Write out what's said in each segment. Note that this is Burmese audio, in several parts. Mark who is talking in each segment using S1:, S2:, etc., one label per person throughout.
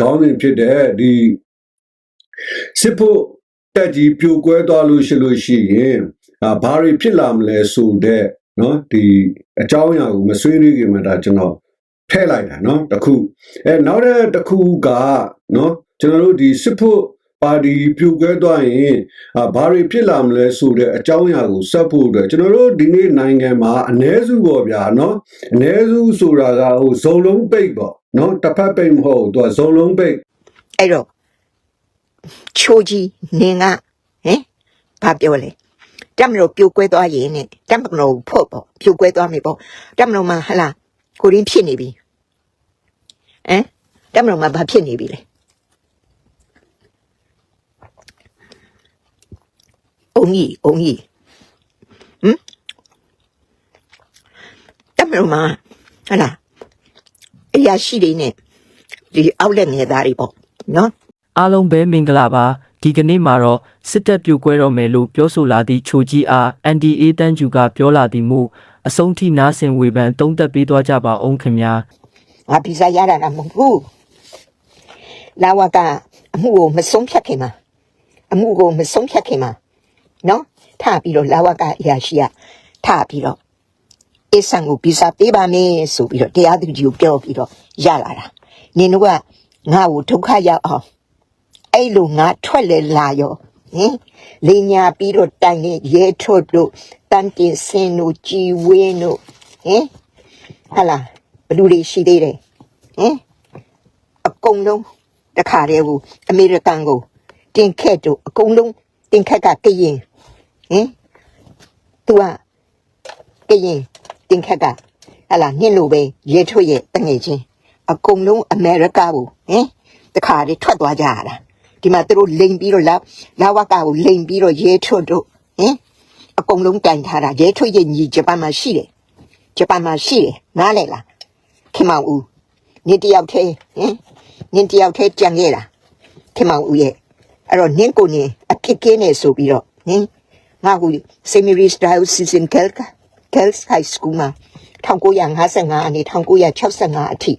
S1: ခေါင်းစဉ်ဖြစ်တဲ့ဒီစစ်ဖို့တက်ကြီးပြိုကွဲသွားလို့ရှိလို့ရှိရင်အာဘာတွေဖြစ်လာမလဲဆိုတဲ့နော်ဒီအကြောင်းအရာကိုမဆွေးနွေးခင်မှာဒါကျွန်တော်ထည့်လိုက်တာနော်တစ်ခုအဲနောက်တဲ့တစ်ခုကနော်ကျွန်တော်တို့ဒီစစ်ဖို့ပါတီပြိုကွဲသွားရင်အာဘာတွေဖြစ်လာမလဲဆိုတဲ့အကြောင်းအရာကိုစပ်ဖို့အတွက်ကျွန်တော်တို့ဒီနေ့နိုင်ငံမှာအ ਨੇ စုပေါ့ဗျာနော်အ ਨੇ စုဆိုတာကဟိုဇုံလုံးပိတ်ပေါ့ နော်တစ်ဖက်ပိတ်မဟုတ်ဘူးသူကဇုံလုံးပိတ်
S2: အဲ့တော့ချိုးကြီးနင်ကဟင်ဘာပြောလဲတက်မလို့ပြိုကွဲသွားရင်နဲ့တက်မလို့ဖို့ပေါ့ပြိုကွဲသွားပြီပေါ့တက်မလို့မှဟလာကိုရင်းဖြစ်နေပြီဟမ်တက်မလို့မှဘာဖြစ်နေပြီလဲအုံကြီးအုံကြီးဟမ်တက်မလို့မှဟလာ အရာရှိတွေနဲ့ဒီအောက်လက်ငယ်သားတွေပေါ့နော်
S3: အားလုံးပဲမင်္ဂလာပါဒီကနေ့မှာတော့စစ်တပ်ပြိုကွဲတော့မယ်လို့ပြောဆိုလာသည့်ချိုကြီးအား NDA တန်းကျူကပြောလာသည်မို့အဆုံးထိနားဆင်ဝေဖန်တုံးသက်ပေးသွားကြပါအောင်ခင်ဗျာ
S2: ငါဗီဇာရတာလားမဟုတ်ဘူးလာဝကအမှုကိုမဆုံးဖြတ်ခင်မှာအမှုကိုမဆုံးဖြတ်ခင်မှာနော်ထပြီးတော့လာဝကအရာရှိကထပြီးတော့ အဆန်ကိုဗီဇာပေးပါမယ်ဆိုပြီးတော့တရားသူကြီးကိုပြောပြီးတော့ရလာတာနင်တို့ကငါ့ကိုဒုက္ခရောက်အောင်အဲ့လိုငါထွက်လေလာရောဟင်လင်ညာပြီးတော့တိုင်နေရဲထွတ်တို့တန်တင်စင်တို့ကြည်ဝင်းတို့ဟင်ဟာလာဘလူတွေရှိသေးတယ်ဟင်အကုန်လုံးတခါတည်းကိုအမေရိကန်ကိုတင်ခက်တို့အကုန်လုံးတင်ခက်ကကရင်ဟင်သူကကရင် တင်ခက်ကဟာလာညှင့်လို့ပဲရဲထွတ်ရဲ့တငယ်ချင်းအကုန်လုံးအမေရိကကိုဟင်တခါတည်းထွက်သွားကြရတာဒီမှာသူတို့လိန်ပြီးတော့လာလာဝကကိုလိန်ပြီးတော့ရဲထွတ်တို့ဟင်အကုန်လုံးတိုင်ထားတာရဲထွတ်ရဲ့ညီဂျပန်မှာရှိတယ်ဂျပန်မှာရှိတယ်နားလဲလားခင်မောင်ဦးနေတယောက်သေးဟင်နင်းတယောက်သေးကြံခဲ့တာခင်မောင်ဦးရဲ့အဲ့တော့နင်းကိုနေအဖြစ်ကင်းနေဆိုပြီးတော့ဟင်ငါကစေမီရီစ တိုင်စီဇန်ကဲလ်ကဲလ်ဟိုက်စကူးမှာ1955အနေ1965အထိ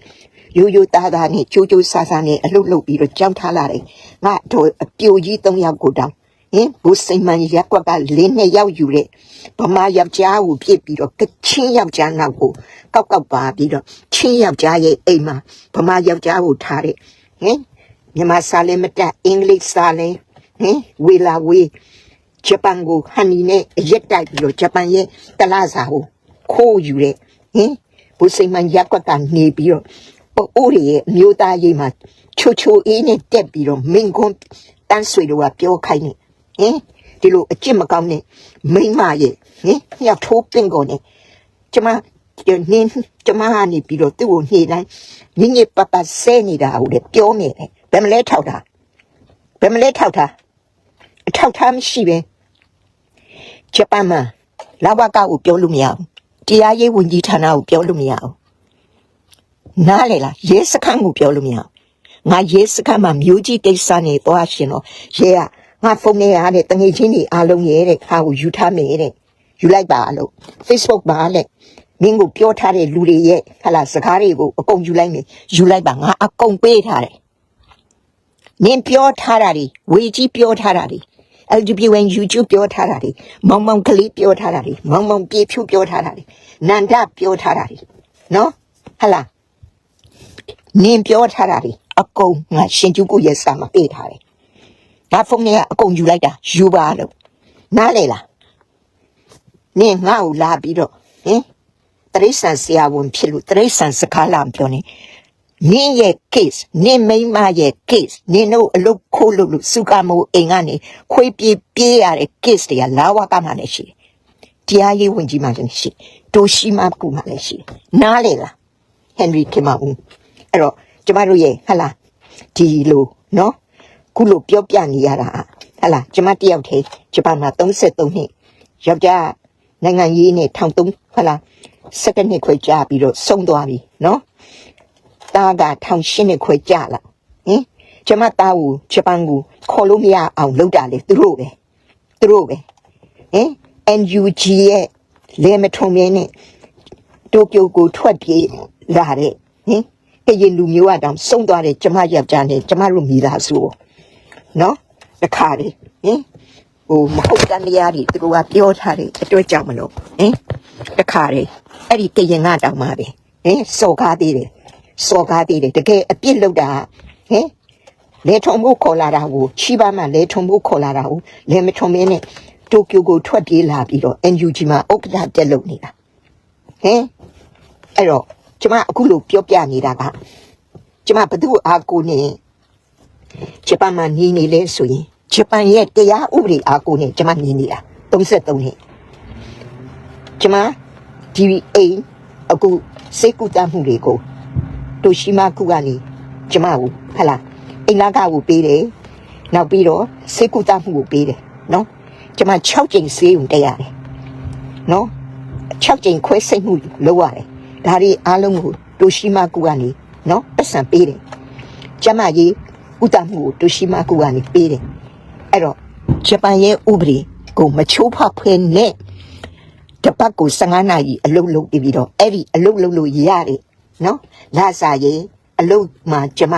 S2: ရိုးရိုးသားသားနဲ့ကြိုးကြိုးဆာဆာနဲ့အလုပ်လုပ်ပြီးတော့ကြောင်းထားလာတယ်ငါတို့အပြိုကြီး၃ယောက်ကိုတောင်းဟင်ဘူစိန်မန်ရက်ကွက်ကလင်းနဲ့ရောက်ယူတဲ့ဗမာယောက်ျားကိုပြစ်ပြီးတော့ကချင်းယောက်ျားနောက်ကိုကောက်ကောက်ပါပြီးတော့ချင်းယောက်ျားရဲ့အိမ်မှာဗမာယောက်ျားကိုထားတဲ့ဟင်မြန်မာစာလည်းမတက်အင်္ဂလိပ်စာလည်းဟင်ဝေလာဝေး ဂျပန်ကိုဟန်နီနဲ့အရက်တိုက်ပြီးတော့ဂျပန်ရဲ့တလားစာကိုခိုးယူတဲ့ဟင်ဘူစိန်မန်ရက်ကွက်ကနေပြီးတော့အိုးရရဲ့အမျိုးသားရေးမှာချိုချိုအေးနဲ့တက်ပြီးတော့မင်းကွန်းတန်းဆွေတို့ကပြောခိုင်းနေဟင်ဒီလိုအကျင့်မကောင်းနဲ့မိန်းမရဲ့ဟင်ညထိုးပင့်ကုန်နဲ့ကျမနင်းကျမကနေပြီးတော့သူ့ကိုညှိတိုင်းညညပပဆဲနေတာဟုတ်တယ်ပြောနေတယ်ဘယ်မလဲထောက်တာဘယ်မလဲထောက်တာအထောက်ထားမရှိပဲ ဂျပန်မှာလာဝကကိုပြောလို့မရဘူးတရားရေးဝန်ကြီးဌာနကိုပြောလို့မရဘူးနားလေလားရဲစခန်းကိုပြောလို့မရဘူးငါရဲစခန်းမှာမျိုးကြီးကိစ္စနေသွားရှင်တော့ရဲကငါဖုန်းထဲရတဲ့တငယ်ချင်းတွေအားလုံးရဲတဲ့ခါကိုယူထားမယ်တဲ့ယူလိုက်ပါလို့ Facebook ပါလေမင်းကိုပြောထားတဲ့လူတွေရဲ့ဟလာစကားတွေကိုအကုန်ယူလိုက်မယ်ယူလိုက်ပါငါအကုန်ပေးထားတယ်နင်ပြောထားတာတွေဝေကြီးပြောထားတာတွေ LGBTQN YouTube ပြောထားတာတွေမောင်မောင်ကလေးပြောထားတာတွေမောင်မောင်ပြေဖြူပြောထားတာတွေနန္ဒပြောထားတာတွေနော်ဟလာနင်ပြောထားတာတွေအကုန်ငါရှင်ကျုပ်ကိုရဲ့စာမပေးထားတယ်ငါဖုန်းထဲကအကုန်ယူလိုက်တာယူပါလို့နားလေလားနင်ငါ့ကိုလာပြီးတော့ဟင်တရိษံဆရာဝန်ဖြစ်လို့တရိษံစကားလာမပြောနေ နင်းရဲ့ case နင်းမိန်းမရဲ့ case နင်းတို့အလုပ်ခိုးလို့လို့စုကမိုးအိမ်ကနေခွေးပြေးပြေးရတဲ့ case တွေကလာဝကမှလည်းရှိတယ်တရားရေးဝန်ကြီးမှလည်းရှိတိုရှိမကူမှလည်းရှိနားလေလားဟန်နရီခင်မဦးအဲ့တော့ကျမတို့ရဲ့ဟလာဒီလိုနော်ခုလိုပြောပြနေရတာဟလာကျမတယောက်တည်းဂျပန်မှာ33နှစ်ယောက်ျားနိုင်ငံရေးနဲ့ထောင်သုံးဟလာစက္ကနှစ်ခွဲကြာပြီးတော့ဆုံးသွားပြီနော် တားကထောင်ရှင်းနှစ်ခွဲကြာလာဟင်ကျမသားကိုဂျပန်ကိုခေါ်လို့မရအောင်လုပ်တာလေသူတို့ပဲသူတို့ပဲဟင် NUG ရဲ့လေမထုံမြင်းနဲ့တိုကျိုကိုထွက်ပြေးလာတဲ့ဟင်ကရင်လူမျိုးကတောင်စုံသွားတယ်ကျမယောက်ျားနဲ့ကျမတို့မိသားစုကိုနော်တခါလေဟင်ဟိုမဟုတ်တန်တရားတွေသူတို့ကပြောထားတယ်အတွက်ကြောင့်မလို့ဟင်တခါလေအဲ့ဒီကရင်ကတောင်မှပဲဟင်စော်ကားသေးတယ် စော်ကားသေးတယ်တကယ်အပြစ်လုပ်တာဟင်လေထုံမှုခေါ်လာတာကိုချီးပါမှလေထုံမှုခေါ်လာတာကိုလေမထုံမင်းနဲ့တိုကျိုကိုထွက်ပြေးလာပြီးတော့ NUG မှာဥက္ကဋ္ဌတက်လုပ်နေတာဟင်အဲ့တော့ကျမအခုလို့ပြောပြနေတာကကျမဘသူ့အားကိုနေဂျပန်မှာနေနေလဲဆိုရင်ဂျပန်ရဲ့တရားဥပဒေအားကိုနေကျမနေနေတာ33နှစ်ကျမဒီအိမ်အခုစိတ်ကူတတ်မှုတွေကို တိုရှိမာကုကနေကျမကိုဟလာအိမ်လာကကိုပေးတယ်နောက်ပြီးတော့စိတ်ကူတတ်မှုကိုပေးတယ်နော်ကျမ6ကြိမ်ဆေးုံတက်ရတယ်နော်6ကြိမ်ခွဲစိတ်မှုလုပ်ရတယ်ဒါတွေအားလုံးကိုတိုရှိမာကုကနေနော်ပတ်စံပေးတယ်ကျမကြီးဥတမှုကိုတိုရှိမာကုကနေပေးတယ်အဲ့တော့ဂျပန်ရဲ့ဥပဒေကိုမချိုးဖောက်ဖဲနဲ့တပတ်ကို15နာရီအလုပ်လုပ်ပြီးပြီးတော့အဲ့ဒီအလုပ်လုပ်လို့ရတယ် နော်လာစာရေးအလုပ်မှာကျမ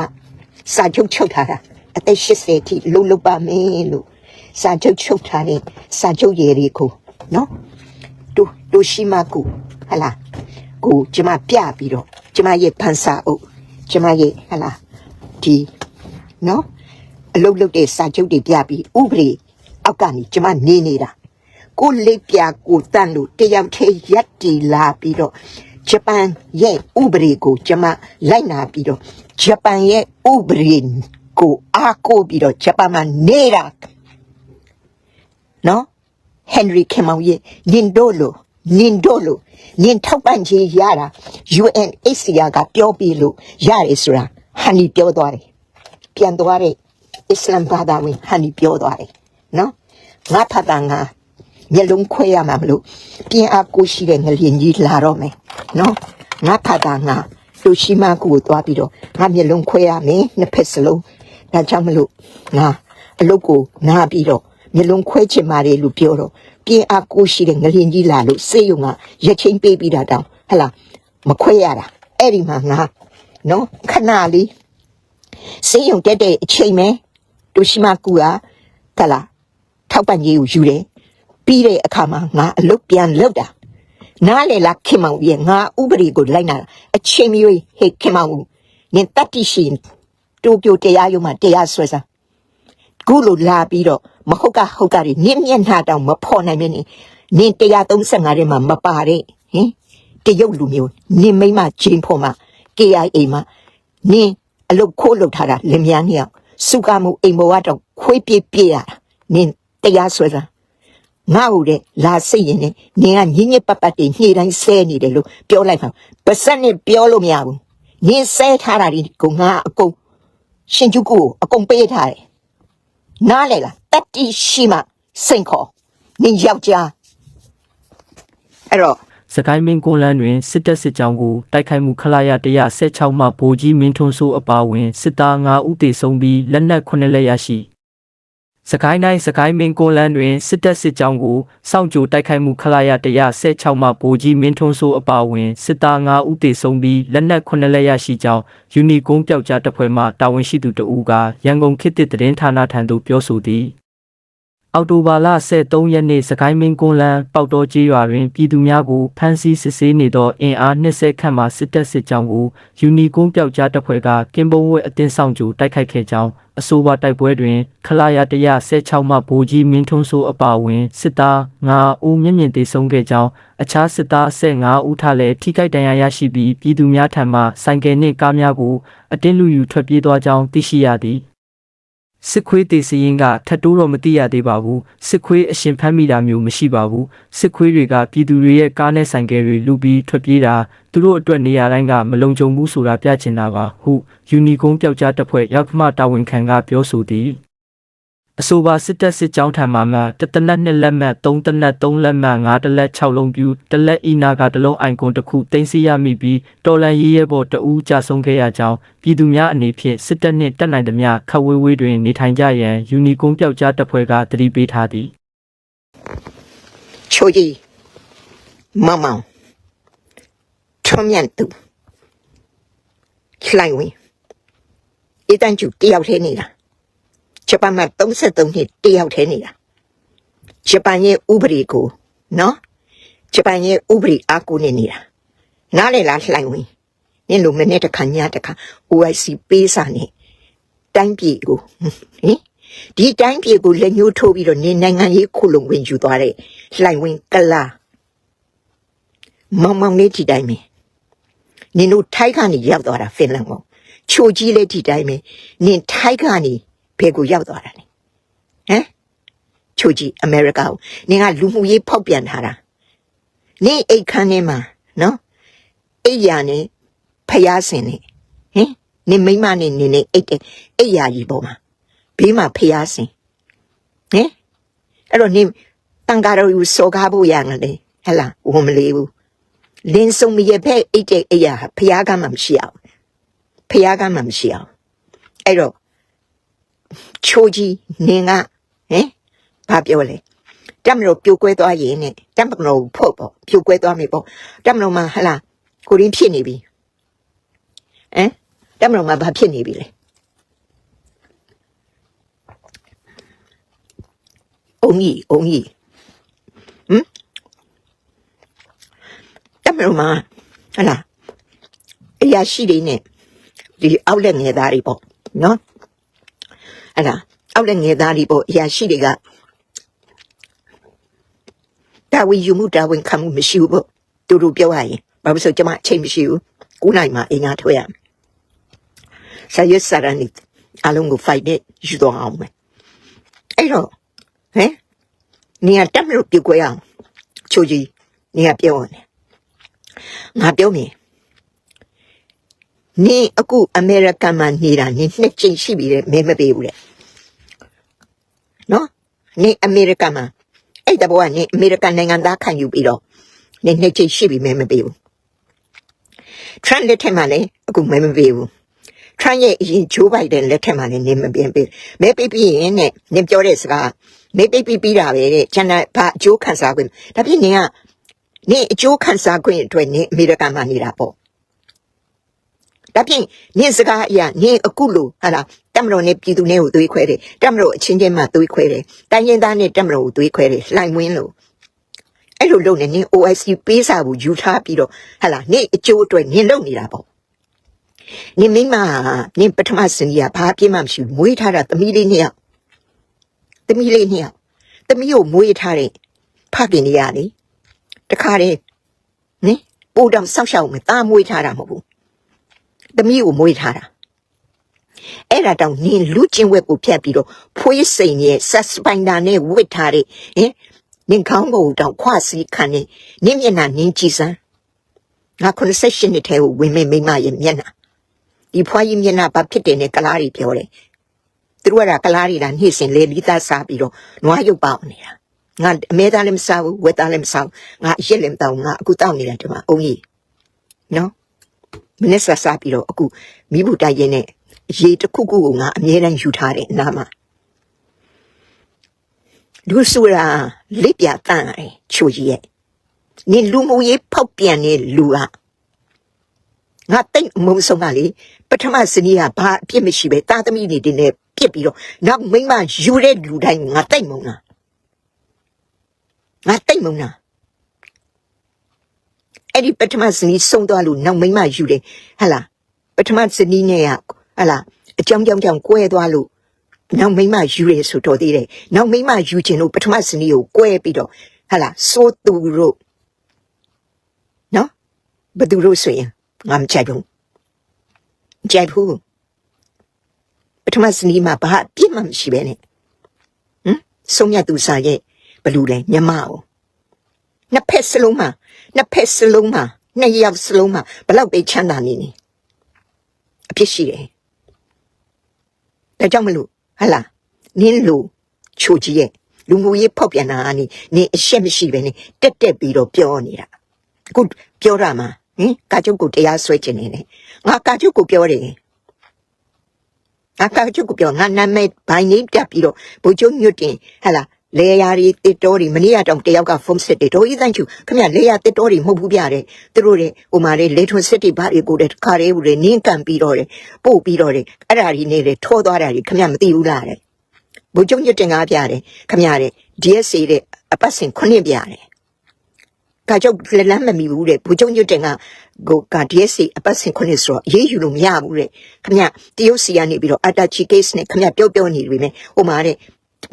S2: စာချုပ်ချုပ်ထားတာအသက်80အထိလုပ်လုပ်ပါမယ်လို့စာချုပ်ချုပ်ထားတဲ့စာချုပ်ရည်တွေကိုနော်တိုတိုရှိမာကုဟလာကိုကျမပြပြီးတော့ကျမရဲ့ဖန်စာအုပ်ကျမရဲ့ဟလာဒီနော်အလုပ်လုပ်တဲ့စာချုပ်တွေပြပြီးဥပဒေအောက်ကနေကျမနေနေတာကိုလေးပြကိုတန့်လို့တယောက်တည်းရက်တီလာပြီးတော့ ဂျပန်ရဲ့ဥပဒေကိုကျမလိုက်နာပြီးတော့ဂျပန်ရဲ့ဥပဒေကိုအားကိုးပြီးတော့ဂျပန်မှာနေတာနော်ဟန်နရီခင်မောင်ရဲ့နင်တို့လိုနင်တို့လိုနင်ထောက်ပံ့ခြင်းရတာ UNHCR ကပြောပြီးလို့ရတယ်ဆိုတာဟန်နီပြောသွားတယ်ပြန်သွားတဲ့အစ္စလမ်ဘာသာဝင်ဟန်နီပြောသွားတယ်နော်ငါဖတ်တာငါ မျက်လုံးခွဲရမှာမလို့ပြင်အားကိုရှိတဲ့ငလျင်ကြီးလာတော့မယ်နော်ငါဖတ်တာငါလူရှိမကူကိုသွားပြီးတော့ငါမျက်လုံးခွဲရမယ်နှစ်ဖက်စလုံးဒါကြောင့်မလို့ငါအလုပ်ကိုနားပြီးတော့မျက်လုံးခွဲချင်ပါတယ်လို့ပြောတော့ပြင်အားကိုရှိတဲ့ငလျင်ကြီးလာလို့စေယုံကရက်ချင်းပေးပြီးတာတောင်ဟလာမခွဲရတာအဲ့ဒီမှာငါနော်ခဏလေးစေယုံတက်တဲ့အချိန်မဲတူရှိမကူကဟလာထောက်ပံ့ရေးကိုယူတယ် ပြီးတဲ့အခါမှာငါအလုပ်ပြန်လုပ်တာနားလေလားခင်မောင်ရဲ့ငါဥပဒေကိုလိုက်နာတာအချိန်မီဟေ့ခင်မောင်နင်တတ်တိရှိရင်တိုကျိုတရားရုံးမှာတရားဆွဲစားခုလိုလာပြီးတော့မဟုတ်ကဟုတ်ကတွေနင်းမျက်နှာတောင်မဖော်နိုင်မင်းနင်135ထဲမှာမပါတဲ့ဟင်တရုတ်လူမျိုးနင်မိမဂျင်းဖို့မှာ KIA မှာနင်အလုတ်ခိုးလုတ်ထားတာလင်မယားနှစ်ယောက်စုကမှုအိမ်ဘောကတော့ခွေးပြေးပြေးရတာနင်တရားဆွဲစား ငါ့ဟိုတဲ့လာစိတ်ရင်နဲ့နင်ကညင်ညစ်ပတ်ပတ်တွေညှိတိုင်းဆဲနေတယ်လို့ပြောလိုက်ပါပါစက်နဲ့ပြောလို့မရဘူးနင်ဆဲထားတာဒီကိုငါအကုန်ရှင်ကျုပ်ကိုအကုန်ပေးထားတယ်နားလေလားတတိရှိမှစိန်ခေါ်နင်ယောက်ျားအဲ့တော့
S3: စကိုင်းမင်းကွန်လန်းတွင်စစ်တပ်စစ်ကြောင်းကိုတိုက်ခိုက်မှုခလာရ116မှဗိုလ်ကြီးမင်းထွန်းစိုးအပါအဝင်စစ်သား9ဦးသေဆုံးပြီးလက်နက်9လက်ရရှိ စကိုင်းတိုင်းစကိုင်းမင်းကွန်လန်းတွင်စစ်တပ်စစ်ကြောင်းကိုစောင့်ကြိုတိုက်ခိုက်မှုခလာရ116မှဗိုလ်ကြီးမင်းထွန်းစိုးအပါအဝင်စစ်သား9ဦးသေဆုံးပြီးလက်နက်9လက်ရရှိကြောင်းယူနီကုန်းပျောက်ကြားတပ်ဖွဲ့မှတာဝန်ရှိသူတဦးကရန်ကုန်ခေတ်သစ်သတင်းဌာနထံသို့ပြောဆိုသည်အောက်တိုဘာလ23ရက်နေ့စကိုင်းမင်းကွန်းလန်းပေါက်တော်ကြီးရွာတွင်ပြည်သူများကိုဖမ်းဆီးစစ်ဆေးနေသောအင်အား20ခန့်မှစစ်တပ်စစ်ကြောင်းကိုယူနီကွန်းပျောက်ကြားတပ်ဖွဲ့ကကင်ဘုံဝဲအတင်းဆောင်ကြိုတိုက်ခိုက်ခဲ့ကြောင်း အဆိုပါတိုက်ပွဲတွင် ခလာရ116မှဗိုလ်ကြီးမင်းထွန်းစိုးအပါအဝင်စစ်သား9ဦးမျက်မြင်သေဆုံးခဲ့ကြောင်းအခြားစစ်သား15ဦးထလည်းထိခိုက်ဒဏ်ရာရရှိပြီးပြည်သူများထံမှဆိုင်ကယ်နှင့်ကားများကိုအတင်းလူယူထွက်ပြေးသွားကြောင်းသိရှိရသည် စစ်ခွေးတေစီရင်ကထပ်တိုးတော့မသိရသေးပါဘူးစစ်ခွေးအရှင်ဖမ်းမိတာမျိုးမရှိပါဘူးစစ်ခွေးတွေကပြည်သူတွေရဲ့ကားနဲ့ဆိုင်ကယ်တွေလူပြီးထွက်ပြေးတာသူတို့အတွက်နေရာတိုင်းကမလုံခြုံဘူးဆိုတာပြချင်တာပါဟုယူနီကုန်းပျောက်ကြားတပ်ဖွဲ့ရောက်ခမတာဝန်ခံကပြောဆိုသည် အဆိုပါစစ်တပ်စစ်ကြောင်းထံမှမှတတနက်နှစ်လက်မှတ်သုံးတနက်သုံးလက်မှတ်ငါးတလက်6လုံးပြူတလက်ဤနာကတလုံးအိုင်ကွန်တစ်ခုတင်စီရမိပြီးတော်လန်ရေးရဲဘော်တအူးကြဆုံးခဲ့ရကြောင်းပြည်သူများအနေဖြင့်စစ်တပ်နှင့်တက်နိုင်သမျှခတ်ဝေးဝေးတွင်နေထိုင်ကြရန်ယူနီကွန်းပျောက်ကြားတပ်ဖွဲ့ကတတိပေးထားသည်
S2: ချိုကြီးမမောင်ထွန်းမြတ်သူလှိုင်ဝင်အေးတန်ကျူတယောက်ထဲနေတာ ဂျပန်မှာ33နှစ်တယောက်ထဲနေတာဂျပန်ရဲ့ဥပဒေကိုနော်ဂျပန်ရဲ့ဥပဒေအကူနေနေတာနားလေလားလှိုင်ဝင်နင်လိုမနေ့တစ်ခါညတစ်ခါ OIC ပေးစာနေတိုင်းပြည်ကိုဟင်ဒီတိုင်းပြည်ကိုလက်ညှိုးထိုးပြီးတော့နေနိုင်ငံရေးခုလုံဝင်ယူသွားတဲ့လှိုင်ဝင်ကလာမောင်မောင်လေးဒီတိုင်းပဲနင်တို့ထိုက်ကနေရောက်သွားတာဖင်လန်ကိုချိုကြီးလေးဒီတိုင်းပဲနင်ထိုက်ကနေ ဘယ်ကိုရောက်သွားတာလဲဟမ်ချိုကြီးအမေရိကကိုနင်ကလူမှုရေးဖောက်ပြန်ထားတာနင်အိတ်ခမ်းထဲမှာနော်အိတ်ယာနဲ့ဖျားစင်နေဟင်နင်မိမနဲ့နင်နဲ့အိတ်တဲ့အိတ်ယာကြီးပေါ်မှာဘေးမှာဖျားစင်ဟင်အဲ့တော့နင်တန်ကားတော်ယူစောကားဖို့ရငလေဟဲ့လားဝမလေးဘူးလင်းစုံမရဖက်အိတ်တဲ့အိယာဖျားကမှမရှိအောင်ဖျားကမှမရှိအောင်အဲ့တော့ ချိုးကြီးနင်ကဟမ်ဘာပြောလဲတမလို့ပြိုကွဲသွားရင်နဲ့တမလို့ဖို့ပေါ့ပြိုကွဲသွားပြီပေါ့တမလို့မှဟလာကိုရင်းဖြစ်နေပြီဟမ်တမလို့မှဘာဖြစ်နေပြီလဲအုံကြီးအုံကြီးတက်မလို့မဟလာအရာရှိတွေနဲ့ဒီအောက်လက်ငယ်သားတွေပေါ့နော် ဟလာအောက်လက်ငယ်သားတွေပေါ့အရာရှိတွေကတာဝန်ယူမှုတာဝန်ခံမှုမရှိဘူးပေါ့သူတို့ပြောရရင်ဘာလို့ဆိုကျွန်မအချိန်မရှိဘူးကိုနိုင်မှာအင်္ဂါထွက်ရမယ်ဆာယစရနိအလုံးကို fight နဲ့ယူတော့အောင်မယ်အဲ့တော့ဟမ်နေရာတက်မလို့ပြုတ်ခွဲအောင်ချိုကြီးနေရာပြောနေငါပြောမယ် နင်အခုအမေရိကန်မှာနေတာနင်နှစ်ချိန်ရှိပြီလေမဲမပေးဘူးလေနော်နင်အမေရိကန်မှာအဲ့တဘောကနင်အမေရိကန်နိုင်ငံသားခံယူပြီးတော့နင်နှစ်ချိန်ရှိပြီမဲမပေးဘူးထရန့်လက်ထက်မှာလည်းအခုမဲမပေးဘူးထရန့်ရဲ့အရင်ဂျိုးဘိုင်ဒန်လက်ထက်မှာလည်းနင်မပေးပေးမဲပေးပြီးရင်နဲ့နင်ပြောတဲ့စကားမဲပေးပြီးပြီးတာပဲတဲ့ကျန်တဲ့ဘာအကျိုးခံစားခွင့်ဒါဖြစ်နင်ကနေအကျိုးခံစားခွင့်အတွက်နေအမေရိကန်မှာနေတာပေါ့ ဒါဖြင့်နေစကားအရာနေအခုလိုဟာလားတမတော်နဲ့ပြည်သူနဲ့ကိုသွေးခွဲတယ်တမတော်အချင်းချင်းမှသွေးခွဲတယ်တိုင်းရင်းသားနဲ့တမတော်ကိုသွေးခွဲတယ်လှိုင်ဝင်းလို့အဲ့လိုလုပ်နေနေ OIC ပေးစာကိုယူထားပြီးတော့ဟာလားနေအကျိုးအတွက်နေလုပ်နေတာပေါ့နေမိမနေပထမစင်ကြီးကဘာပြင်းမှမရှိဘူးမွေးထားတာသမီးလေးနှစ်ယောက်သမီးလေးနှစ်ယောက်သမီးကိုမွေးထားတဲ့ဖခင်ကြီးကလေတခါတည်းနင်ပိုတောင်ဆောက်ရှောက်မယ်တာမွေးထားတာမဟုတ်ဘူး သမီးကိုမွေးထားတာအဲ့ဒါတောင်နင်လူချင်းဝက်ကိုဖြတ်ပြီးတော့ဖွေးစိန်ရဲ့ဆက်စပိုင်ဒါနဲ့ဝစ်ထားတဲ့ဟင်နင်ခေါင်းပုံတောင်ခွစီခံနေနင်မျက်နှာနင်းကြည့်စမ်းငါ98နှစ်ထဲကိုဝင်မေမိမရဲ့မျက်နှာဒီဖွားကြီးမျက်နှာဘာဖြစ်တယ်နဲ့ကလားတွေပြောတယ်သူတို့ကကလားတွေလားနှိမ့်စင်လေလီသားစားပြီးတော့နွားရုပ်ပေါက်နေတာငါအမဲသားလည်းမစားဘူးဝက်သားလည်းမစားဘူးငါအရက်လည်းမတောင်းငါအခုတောင်းနေတာဒီမှာအုံကြီးနော် မနေ့ဆက်စားပြီးတော့အခုမိဘူးတိုက်ရင်နဲ့ရေတစ်ခုခုကိုငါအမြဲတမ်းယူထားတယ်အနားမှာလူဆိုတာလက်ပြတန်းရတယ်ချိုကြီးရဲ့နေလူမှုရေးဖောက်ပြန်နေလူကငါတိတ်မုံဆုံးကလေပထမစနီးကဘာအပြစ်မရှိပဲတာသမီတွေတင်နေပြစ်ပြီးတော့နောက်မိမယူတဲ့လူတိုင်းငါတိတ်မုံတာငါတိတ်မုံနာ အဲ့ဒီပထမဇနီးဆုံးသွားလို့နောက်မိမယူတယ်ဟဟလားပထမဇနီးနဲ့ကဟဟလားအကြောင်းကြောင်းကြောင့်ကွဲသွားလို့နောက်မိမယူရဲဆိုတော့သေးတယ်နောက်မိမယူခြင်းလို့ပထမဇနီးကိုကွဲပြီးတော့ဟဟလားစိုးသူတို့နော်ဘယ်သူတို့ဆိုရင်ငါမကြိုက်ဘူးမကြိုက်ဘူးပထမဇနီးမှာဘာအပြစ်မှမရှိပဲနဲ့ဟမ်ဆုံးမြတ်သူစာရဲ့ဘလူလဲမြမအောင်နှစ်ဖက်စလုံးမှာ နှစ်ဖက်စလုံးမှာနှစ်ယောက်စလုံးမှာဘလောက်ပဲချမ်းသာနေနေအဖြစ်ရှိတယ်ဒါကြောင့်မလို့ဟဟလားနင်းလူချိုကြီးရဲ့လူမှုရေးဖောက်ပြန်တာကနေနင်းအရှက်မရှိပဲနဲ့တက်တက်ပြီးတော့ပြောနေတာအခုပြောတာမှာဟင်ကာချုပ်ကိုတရားဆွဲခြင်းနေတယ်ငါကာချုပ်ကိုပြောတယ်ငါကာချုပ်ကိုပြောငါနာမည်ဘိုင်နေပြတ်ပြီးတော့ဘိုးချုပ်ညွတ်တင်ဟဟလား လေယာရီတစ်တော်တွေမနေ့ကတောင်တယောက်ကဖုန်းစစ်တယ်တို့ဤတိုင်းချူခမရလေယာတစ်တော်တွေမဟုတ်ဘူးပြတယ်သူတို့တွေဟိုမှာလေလေထွန်းစစ်တွေဘာတွေကိုတဲ့ခါရဲဘူးလေနင်းကန်ပြီးတော့တယ်ပို့ပြီးတော့တယ်အဲ့ဒါကြီးနေလေထောသွားတာကြီးခမရမသိဘူးလားတဲ့ဘုံကျုံညတင်ကားပြတယ်ခမရတဲ့ DSC တဲ့အပတ်စဉ်ခုနှစ်ပြတယ်ကကြောက်လက်လန်းမမီဘူးတဲ့ဘုံကျုံညတင်ကကိုက DSC အပတ်စဉ်ခုနှစ်ဆိုတော့ရေးယူလို့မရဘူးတဲ့ခမရတရုတ်စီကနေပြီးတော့အတာချီ case နဲ့ခမရပြောပြောနေပြီမယ်ဟိုမှာတဲ့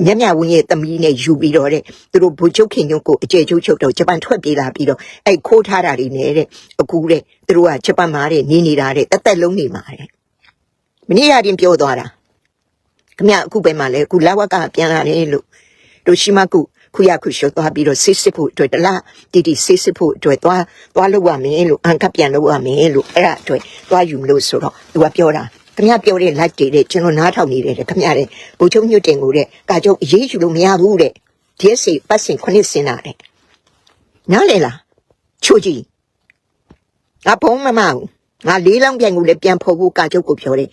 S2: မြတ်မြတ်ဝင်းရဲ့သမီးနဲ့ယူပြီးတော့တဲ့သူတို့ဘူချုပ်ခင်ညုတ်ကိုအကျယ်ချုပ်ချုပ်တော့ဂျပန်ထွက်ပြေးလာပြီးတော့အဲ့ခိုးထားတာတွေနဲ့တဲ့အခုတဲ့သူတို့ကဂျပန်မှာတဲ့နေနေတာတဲ့တက်တက်လုံးနေမှာတဲ့မနေ့ကတင်ပြောသွားတာခမအခုပဲမှလဲအခုလာဝကပြန်လာတယ်လို့တို့ရှိမကုခုရခုရှောသွားပြီးတော့စစ်စစ်ဖို့အတွက်တလားတီတီစစ်စစ်ဖို့အတွက်သွားသွားလို့ရမယ်လို့အန်ကပြန်လို့ရမယ်လို့အဲ့ဒါအတွက်သွားယူမလို့ဆိုတော့သူကပြောတာ ခမရပြောတဲ့ live တွေတဲ့ကျွန်တော်နားထောင်နေတယ်ခမရတဲ့ဘုံချုံညွတ်တင်ကိုတဲ့ကာကျုပ်အရေးယူလို့မရဘူးတဲ့ DSA ပတ်စင်ခွနစ်စင်တာတဲ့နားလေလားချိုကြီးငါဘုံမမဘူးငါလေးလောင်းပြန်ကိုလည်းပြန်ဖို့ဖို့ကာကျုပ်ကိုပြောတယ်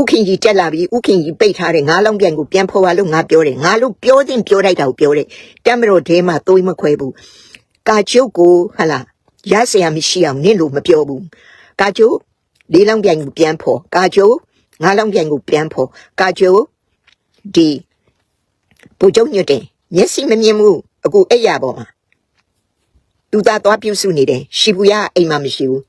S2: ဥခင်ကြီးတက်လာပြီဥခင်ကြီးပိတ်ထားတဲ့ငါးလုံးပြန်ကိုပြန်ဖော်ပါလို့ငါပြောတယ်ငါလို့ပြောတင်ပြောလိုက်တာကိုပြောတယ်တက်မတော်ထဲမှာသွေးမခွဲဘူးကာကျုပ်ကိုဟလာရဆရာမရှိအောင်နင့်လို့မပြောဘူးကာကျုပ် လေးလောင်းပြန်ကိုပြန်ဖော်ကာဂျိုငါးလောင်းပြန်ကိုပြန်ဖော်ကာဂျိုဒီပူကြုံညွတ်တယ်မျက်စိမမြင်ဘူးအခုအဲ့ရပေါ်မှာသူသားသွားပြုစုနေတယ်ရှီဘူးရအိမ်မှာမရှိဘူး